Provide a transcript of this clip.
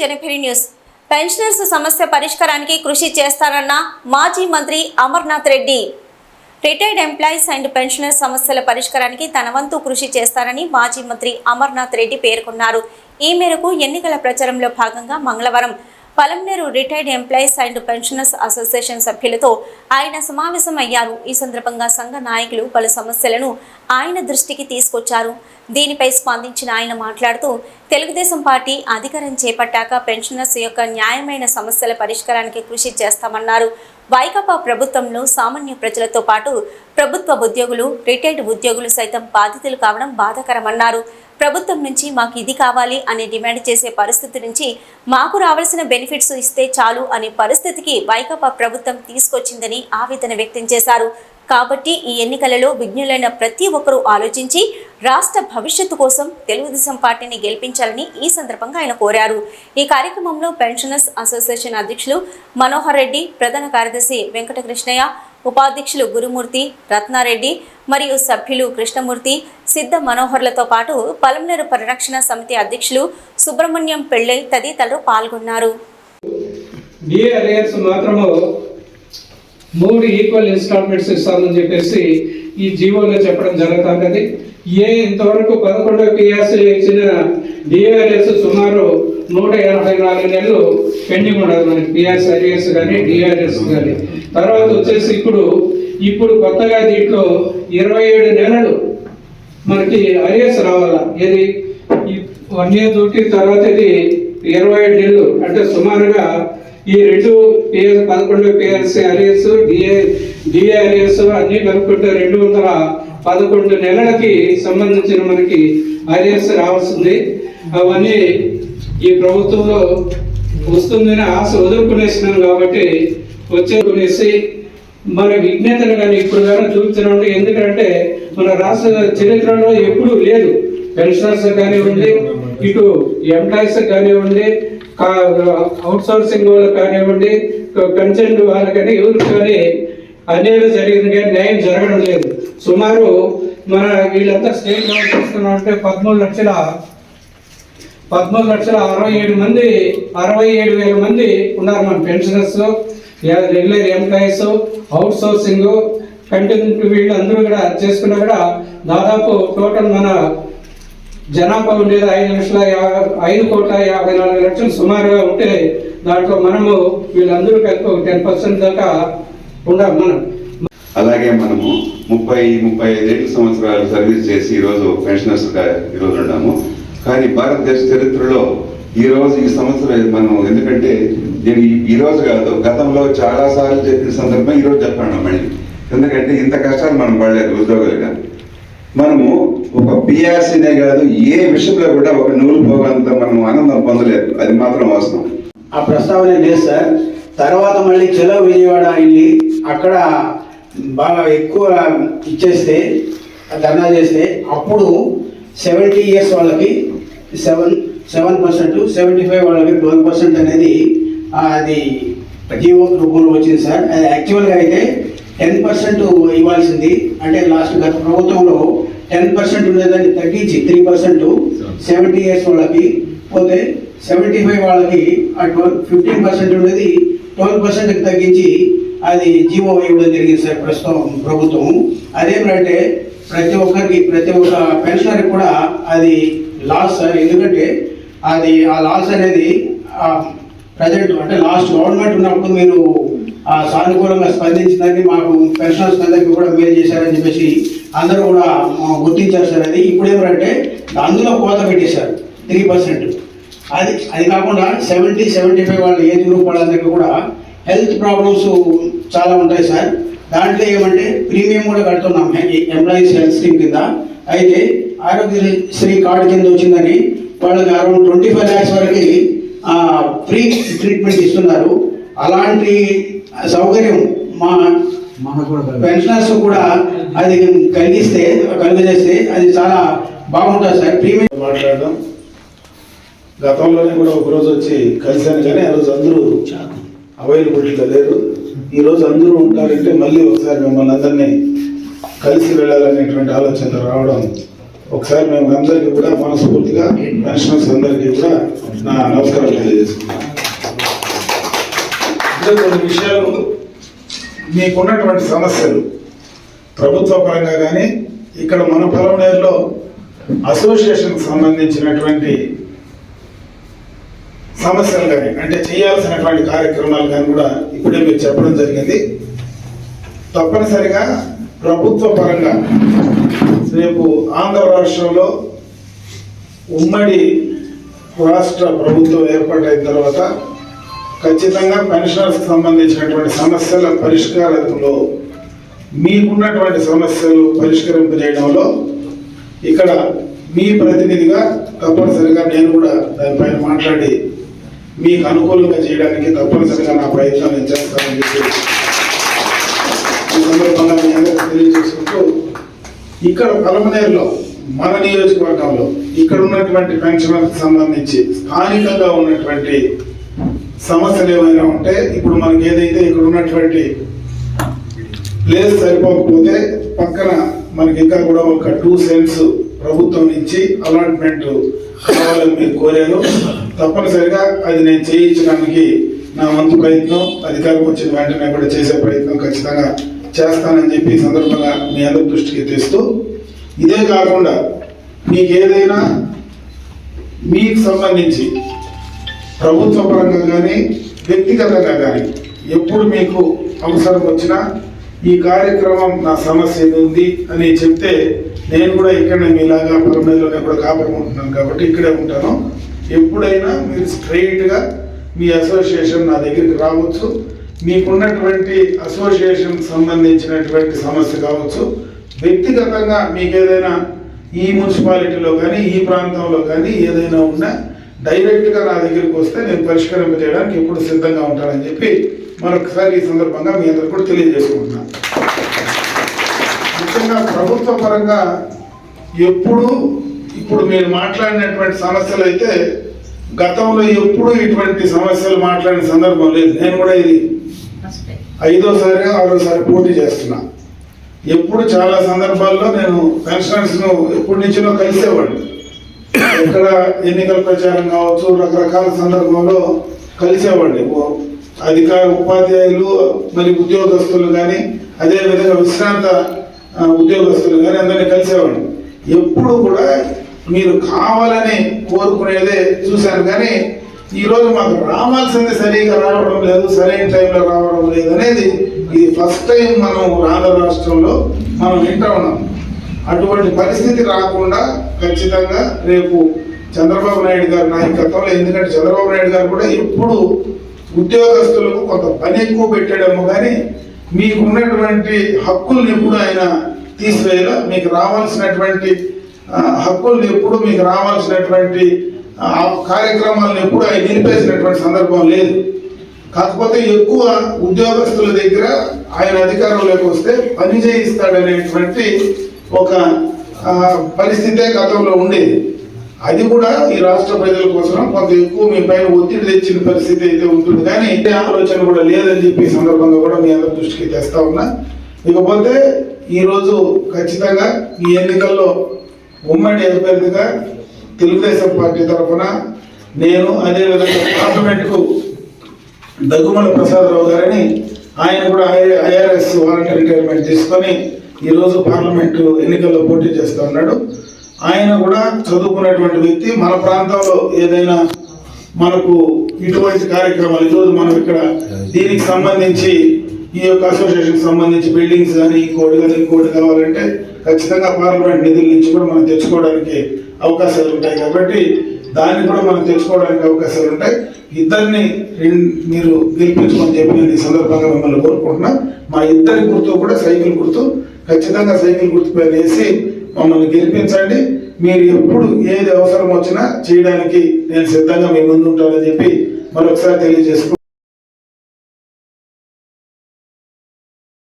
జనపిరి news. Pensioners సమస్య పరిష్కారానికి కృషి చేస్తారన్న మాజీ మంత్రి Amarnath Reddy. Retired employees and pensioners సమస్యల పరిష్కారానికి తన వంతు కృషి చేస్తారని మాజీ మంత్రి అమర్నాథ్ రెడ్డి పేర్కొన్నారు. ఈ మేరకు ఎన్నికల ప్రచారంలో భాగంగా మంగళవారం Palamaner retired employees and pensioners association సభ్యులతో ఆయన సమావేశం అయ్యారు ఈ సందర్భంగా సంఘ నాయకులు పలు సమస్యలను ఆయన దృష్టికి తీసుకొచ్చారు. దీనిపై స్పందించిన ఆయన మాట్లాడుతూ తెలుగుదేశం పార్టీ అధికారం చేపట్టాక పెన్షనర్స్ యొక్క న్యాయమైన సమస్యల పరిష్కారానికి కృషి చేస్తామన్నారు. వైకాపా ప్రభుత్వంలో సామాన్య ప్రజలతో పాటు ప్రభుత్వ ఉద్యోగులు రిటైర్డ్ ఉద్యోగులు సైతం బాధితులు కావడం బాధాకరమన్నారు. ప్రభుత్వం నుంచి మాకు ఇది కావాలి అని డిమాండ్ చేసే పరిస్థితి నుంచి మాకు రావాల్సిన బెనిఫిట్స్ ఇస్తే చాలు అనే పరిస్థితికి వైకాపా ప్రభుత్వం తీసుకొచ్చిందని ఆవేదన వ్యక్తం చేశారు. కాబట్టి ఈ ఎన్నికలలో విజ్ఞులైన ప్రతి ఒక్కరూ ఆలోచించి రాష్ట్ర భవిష్యత్తు కోసం తెలుగుదేశం పార్టీని గెలిపించాలని ఈ సందర్భంగా ఆయన కోరారు. ఈ కార్యక్రమంలో పెన్షనర్స్ అసోసియేషన్ అధ్యక్షులు మనోహర్ రెడ్డి ప్రధాన కార్యదర్శి వెంకటకృష్ణయ్య ఉపాధ్యక్షులు గురుమూర్తి రత్నారెడ్డి మరియు సభ్యులు కృష్ణమూర్తి సిద్ధ మనోహర్లతో పాటు పలమనేరు పరిరక్షణ సమితి అధ్యక్షులు సుబ్రహ్మణ్యం పెళ్ళై తదితరులు పాల్గొన్నారు. మూడు ఈక్వల్ ఇన్స్టాల్మెంట్స్ ఇస్తామని చెప్పేసి ఈ జీవోలో చెప్పడం జరుగుతుంది ఏ ఇంతవరకు పదకొండో పిఎస్ ఇచ్చిన డిఆర్ఎస్ సుమారు నూట ఎనభై నాలుగు నెలలు పెండింగ్ ఉండదు మనకి పిఎస్ అరియర్స్ కానీ డిఆర్ఎస్ కానీ తర్వాత వచ్చేసి ఇప్పుడు ఇప్పుడు కొత్తగా దీంట్లో ఇరవై ఏడు నెలలు మనకి ఐఎస్ రావాలా? ఏది? వన్ ఇయర్ డ్యూటీ తర్వాత ఇది ఇరవై ఏడు నెలలు. అంటే సుమారుగా ఈ రెండు పిఎస్ పదకొండు పిఎస్సి డిఏ డిఏ అరియర్స్ అన్ని కలుపుకుంటే రెండు వందల పదకొండు నెలలకి సంబంధించిన మనకి అరియర్స్ రావాల్సింది. అవన్నీ ఈ ప్రభుత్వంలో వస్తుందని ఆశ వదులుకునేసినాం కాబట్టి వచ్చేకునేసి మన విజ్ఞతను కానీ ఇప్పుడు కానీ చూపుతున్నాం ఎందుకంటే మన రాష్ట్ర చరిత్రలో ఎప్పుడూ లేదు. పెన్షనర్స్ కానివ్వండి ఇటు ఎంప్లాయీస్ కానివ్వండి అవుట్ సోర్సింగ్ వాళ్ళు కానివ్వండి కన్సెంట్ వాళ్ళకి కానీ ఎవరికి కానీ అన్యాయం జరిగింది కానీ న్యాయం జరగడం లేదు. సుమారు మన వీళ్ళంతా స్టేట్ లెవెల్ చూస్తున్నాం అంటే పదమూడు లక్షల పదమూడు లక్షల అరవై ఏడు మంది అరవై ఏడు వేల మంది ఉన్నారు మన pensioners regular employees outsourcing content వీళ్ళు అందరూ కూడా చేసుకున్నా కూడా దాదాపు టోటల్ మన జనాభా ఉండేది ఐదు లక్షల యా- ఐదు కోట్ల యాభై నాలుగు లక్షలు సుమారుగా ఉంటే దాంట్లో మనము వీళ్ళందరూ కలిపి ఒక టెన్ పర్సెంట్ దాకా ఉండాలి మనం. అలాగే మనము ముప్పై ముప్పై ఐదేళ్ళు సంవత్సరాలు సర్వీస్ చేసి ఈరోజు పెన్షనర్స్గా ఈరోజు ఉన్నాము. కానీ భారతదేశ చరిత్రలో ఈరోజు ఈ సంవత్సరం మనం ఎందుకంటే నేను ఈరోజు కాదు గతంలో చాలా సార్లు చెప్పిన సందర్భం ఈరోజు చెప్పాను మళ్ళీ ఎందుకంటే ఇంత కష్టాలు మనం పడలేదు ఉద్యోగులుగా మనము ఒక పిఆర్సీనే కాదు ఏ విషయంలో కూడా ఒక నూలు పోగంత మనం ఆనందం పొందలేదు. అది మాత్రం వాస్తవం. ఆ ప్రస్తావన లేదు సార్. తర్వాత మళ్ళీ చెలో విజయవాడ వెళ్ళి అక్కడ బాగా ఎక్కువ ఇచ్చేస్తే ధర్నా చేస్తే అప్పుడు సెవెంటీ ఇయర్స్ వాళ్ళకి seven seven percent seventy five వాళ్ళకి ట్వెల్వ్ పర్సెంట్ అనేది అది అది జీవో రూపంలో వచ్చింది సార్. అది యాక్చువల్గా అయితే టెన్ పర్సెంట్ ఇవ్వాల్సింది. అంటే లాస్ట్ గత ప్రభుత్వంలో టెన్ పర్సెంట్ ఉండేదాన్ని తగ్గించి త్రీ పర్సెంట్ సెవెంటీ ఇయర్స్ వాళ్ళకి పోతే సెవెంటీ ఫైవ్ వాళ్ళకి ఆ ట్వెల్వ్ ఫిఫ్టీన్ పర్సెంట్ ఉండేది. ట్వెల్వ్ పర్సెంట్కి తగ్గించి అది జీవో ఇవ్వడం జరిగింది సార్ ప్రస్తుతం ప్రభుత్వం. అదేమిటంటే ప్రతి ఒక్కరికి ప్రతి ఒక్క పెన్షనర్కి కూడా అది లాస్ సార్. ఎందుకంటే అది ఆ లాస్ అనేది ప్రజెంట్ అంటే లాస్ట్ గవర్నమెంట్ ఉన్నప్పుడు మీరు సానుకూలంగా స్పందించిందని మాకు పెన్షనర్స్ అందరికీ కూడా మేలు చేశారని చెప్పేసి అందరూ కూడా గుర్తించారు సార్ అది. ఇప్పుడు ఏమంటే అందులో కోత పెట్టేశారు త్రీ పర్సెంట్ అది అది కాకుండా సెవెంటీ సెవెంటీ ఫైవ్ వాళ్ళ ఏజ్ గ్రూప్ వాళ్ళందరికీ కూడా హెల్త్ ప్రాబ్లమ్స్ చాలా ఉంటాయి సార్. దాంట్లో ఏమంటే ప్రీమియం కూడా కడుతున్నాం ఎంప్లాయీస్ హెల్త్ స్కీమ్ కింద. అయితే ఆరోగ్యశ్రీ కార్డు కింద వచ్చిందని వాళ్ళకి అరౌండ్ ట్వంటీ ఫైవ్ ల్యాక్స్ వరకు ఫ్రీ ట్రీట్మెంట్ ఇస్తున్నారు. అలాంటి సౌకర్యం మా పెన్షనర్స్ కూడా అది కలిగిస్తే కలిగజేస్తే అది చాలా బాగుంటుంది సార్. ప్రీమియం మాట్లాడడం. గతంలోనే కూడా ఒకరోజు వచ్చి కలిశాను కానీ ఆ రోజు అందరూ అవైలబిలిటీలో లేరు. ఈ రోజు అందరూ ఉంటారంటే మళ్ళీ ఒకసారి మిమ్మల్ని అందరినీ కలిసి వెళ్ళాలనేటువంటి ఆలోచన రావడం ఒకసారి మేము అందరికీ కూడా మనస్ఫూర్తిగా పెన్షనర్స్ అందరికీ కూడా నా నమస్కారం తెలియజేసుకున్నాను ఇంకా కొన్ని విషయాలు మీకున్నటువంటి సమస్యలు. ప్రభుత్వ పరంగా కానీ ఇక్కడ మన పొలంనేరులో అసోసియేషన్కి సంబంధించినటువంటి సమస్యలు కానీ అంటే చేయాల్సినటువంటి కార్యక్రమాలు కానీ కూడా ఇప్పుడే మీరు చెప్పడం జరిగింది. తప్పనిసరిగా ప్రభుత్వ పరంగా రేపు ఆంధ్ర రాష్ట్రంలో ఉమ్మడి రాష్ట్ర ప్రభుత్వం ఏర్పాటైన తర్వాత ఖచ్చితంగా పెన్షనర్స్కి సంబంధించినటువంటి సమస్యల పరిష్కారంలో మీకున్నటువంటి సమస్యలు పరిష్కరింపజేయడంలో ఇక్కడ మీ ప్రతినిధిగా తప్పనిసరిగా నేను కూడా దానిపైన మాట్లాడి మీకు అనుకూలంగా చేయడానికి తప్పనిసరిగా నా ప్రయత్నం నేను చేస్తానని చెప్పి ఈ సందర్భంగా మీ అందరికీ తెలియజేసుకుంటూ ఇక్కడ పలమనేరులో మన నియోజకవర్గంలో ఇక్కడ ఉన్నటువంటి పెన్షనర్కి సంబంధించి స్థానికంగా ఉన్నటువంటి సమస్యలు ఏమైనా ఉంటే ఇప్పుడు మనకి ఏదైతే ఇక్కడ ఉన్నటువంటి ప్లేస్ సరిపోకపోతే పక్కన మనకి ఇంకా కూడా ఒక టూ సెంట్స్ ప్రభుత్వం నుంచి అలాట్మెంట్ కావాలని మీరు కోరారు. తప్పనిసరిగా అది నేను చేయించడానికి నా వంతు ప్రయత్నం అధికారం వచ్చిన వెంటనే కూడా చేసే ప్రయత్నం ఖచ్చితంగా చేస్తానని చెప్పి సందర్భంగా మీ అందరి దృష్టికి తెస్తూ ఇదే కాకుండా మీకు ఏదైనా మీకు సంబంధించి ప్రభుత్వ పరంగా కానీ వ్యక్తిగతంగా కానీ ఎప్పుడు మీకు అవసరం వచ్చినా ఈ కార్యక్రమం నా సమస్య ఉంది అని చెప్తే నేను కూడా ఇక్కడనే మీలాగా పరమేలోనే కూడా కాపురం ఉంటున్నాను కాబట్టి ఇక్కడే ఉంటాను. ఎప్పుడైనా మీరు స్ట్రైట్గా మీ అసోసియేషన్ నా దగ్గరికి రావచ్చు. మీకున్నటువంటి అసోసియేషన్ సంబంధించినటువంటి సమస్య కావచ్చు. వ్యక్తిగతంగా మీకు ఏదైనా ఈ మున్సిపాలిటీలో కానీ ఈ ప్రాంతంలో కానీ ఏదైనా ఉన్నా డైరెక్ట్గా నా దగ్గరికి వస్తే నేను పరిష్కరింపజేయడానికి ఎప్పుడు సిద్ధంగా ఉంటానని చెప్పి మరొకసారి ఈ సందర్భంగా మీ అందరికి కూడా తెలియజేసుకుంటున్నాను ముఖ్యంగా ప్రభుత్వ పరంగా ఎప్పుడు ఇప్పుడు మీరు మాట్లాడినటువంటి సమస్యలు అయితే గతంలో ఎప్పుడు ఇటువంటి సమస్యలు మాట్లాడిన సందర్భం లేదు. నేను కూడా ఇది ఐదోసారి ఆరోసారి పోటీ చేస్తున్నా. ఎప్పుడు చాలా సందర్భాల్లో నేను పెన్షనర్స్ను ఎప్పటి నుంచినో కలిసేవాడిని. ఎక్కడ ఎన్నికల ప్రచారం కావచ్చు రకరకాల సందర్భంలో కలిసేవాడిని. అధికార ఉపాధ్యాయులు మరి ఉద్యోగస్తులు కానీ అదేవిధంగా విశ్రాంత ఉద్యోగస్తులు కానీ అందరినీ కలిసేవాడిని. ఎప్పుడు కూడా మీరు కావాలని కోరుకునేదే చూశాను కానీ ఈరోజు మాకు రావాల్సింది సరిగా రావడం లేదు సరైన టైంలో రావడం లేదు అనేది ఇది ఫస్ట్ టైం మనం ఆంధ్ర రాష్ట్రంలో మనం వింటా ఉన్నాం. అటువంటి పరిస్థితి రాకుండా ఖచ్చితంగా రేపు చంద్రబాబు నాయుడు గారి నాయకత్వంలో ఎందుకంటే చంద్రబాబు నాయుడు గారు కూడా ఎప్పుడు ఉద్యోగస్తులకు కొంత పని ఎక్కువ పెట్టాడేమో కానీ మీకున్నటువంటి హక్కుల్ని ఎప్పుడు ఆయన తీసివేయాల. మీకు రావాల్సినటువంటి హక్కుల్ని ఎప్పుడు మీకు రావాల్సినటువంటి కార్యక్రమాలను ఎప్పుడు ఆయన నిలిపేసినటువంటి సందర్భం లేదు. కాకపోతే ఎక్కువ ఉద్యోగస్తుల దగ్గర ఆయన అధికారంలోకి వస్తే పని చేయిస్తాడనేటువంటి ఒక పరిస్థితే గతంలో ఉండేది. అది కూడా ఈ రాష్ట్ర ప్రజల కోసం కొంత ఎక్కువ మీ పైన ఒత్తిడి తెచ్చిన పరిస్థితి అయితే ఉంటుంది. కానీ ఏ ఆలోచన కూడా లేదని చెప్పి సందర్భంగా కూడా మీ అందరి దృష్టికి తెస్తా ఉన్నా. ఇకపోతే ఈరోజు ఖచ్చితంగా ఈ ఎన్నికల్లో ఉమ్మడి అభ్యర్థిగా తెలుగుదేశం పార్టీ తరఫున నేను అదేవిధంగా పార్లమెంట్కు దగ్గుమల ప్రసాదరావు గారని ఆయన కూడా ఐఆర్ఎస్ వాలంటీర్ రిటైర్మెంట్ తీసుకొని ఈరోజు పార్లమెంటు ఎన్నికల్లో పోటీ చేస్తూ ఉన్నాడు. ఆయన కూడా చదువుకున్నటువంటి వ్యక్తి. మన ప్రాంతంలో ఏదైనా మనకు ఇటువంటి కార్యక్రమాలు ఈరోజు మనం ఇక్కడ దీనికి సంబంధించి ఈ యొక్క అసోసియేషన్కి సంబంధించి బిల్డింగ్స్ కానీ ఇంకోటి కానీ ఇంకోటి కావాలంటే ఖచ్చితంగా పార్లమెంట్ నిధుల నుంచి కూడా మనం తెచ్చుకోవడానికి అవకాశాలు ఉంటాయి కాబట్టి దాన్ని కూడా మనం తెలుసుకోవడానికి అవకాశాలు ఉంటాయి. ఇద్దరిని మీరు గెలిపించుకొని చెప్పి నేను ఈ సందర్భంగా మిమ్మల్ని కోరుకుంటున్నా. మా ఇద్దరి గుర్తు కూడా సైకిల్ గుర్తు. ఖచ్చితంగా సైకిల్ గుర్తు పైన వేసి మమ్మల్ని గెలిపించండి. మీరు ఎప్పుడు ఏది అవసరం వచ్చినా చేయడానికి నేను సిద్ధంగా మీ ముందు ఉంటానని చెప్పి మరొకసారి తెలియజేసుకుంటూ